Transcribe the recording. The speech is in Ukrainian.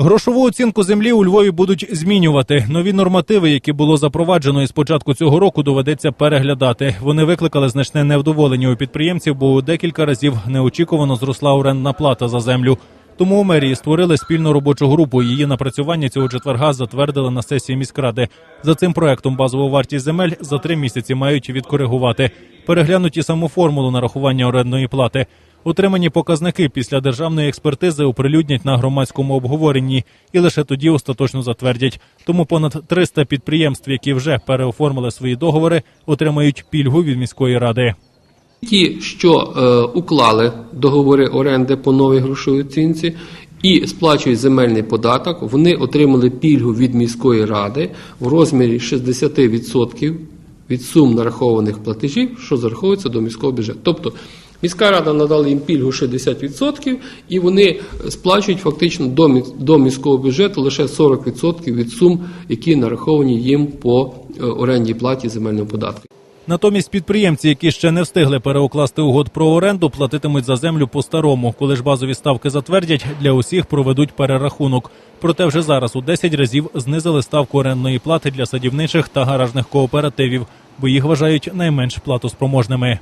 Грошову оцінку землі у Львові будуть змінювати. Нові нормативи, які було запроваджено із початку цього року, доведеться переглядати. Вони викликали значне невдоволення у підприємців, бо декілька разів неочікувано зросла орендна плата за землю. Тому у мерії створили спільну робочу групу. Її напрацювання цього четверга затвердили на сесії міськради. За цим проектом базову вартість земель за три місяці мають відкоригувати. Переглянуть і саму формулу нарахування орендної плати. Отримані показники після державної експертизи оприлюднять на громадському обговоренні і лише тоді остаточно затвердять. Тому понад 300 підприємств, які вже переоформили свої договори, отримають пільгу від міської ради. Ті, що е, уклали договори оренди по новій грошовій оцінці і сплачують земельний податок, вони отримали пільгу від міської ради в розмірі 60% від сум нарахованих платежів, що зараховується до міського бюджету. Тобто міська рада надала їм пільгу 60%, і вони сплачують фактично до, до міського бюджету лише 40% від сум, які нараховані їм по е, орендній платі земельного податку. Натомість підприємці, які ще не встигли переукласти угод про оренду, платитимуть за землю по-старому. Коли ж базові ставки затвердять, для усіх проведуть перерахунок. Проте вже зараз у 10 разів знизили ставку орендної плати для садівничих та гаражних кооперативів, бо їх вважають найменш платоспроможними.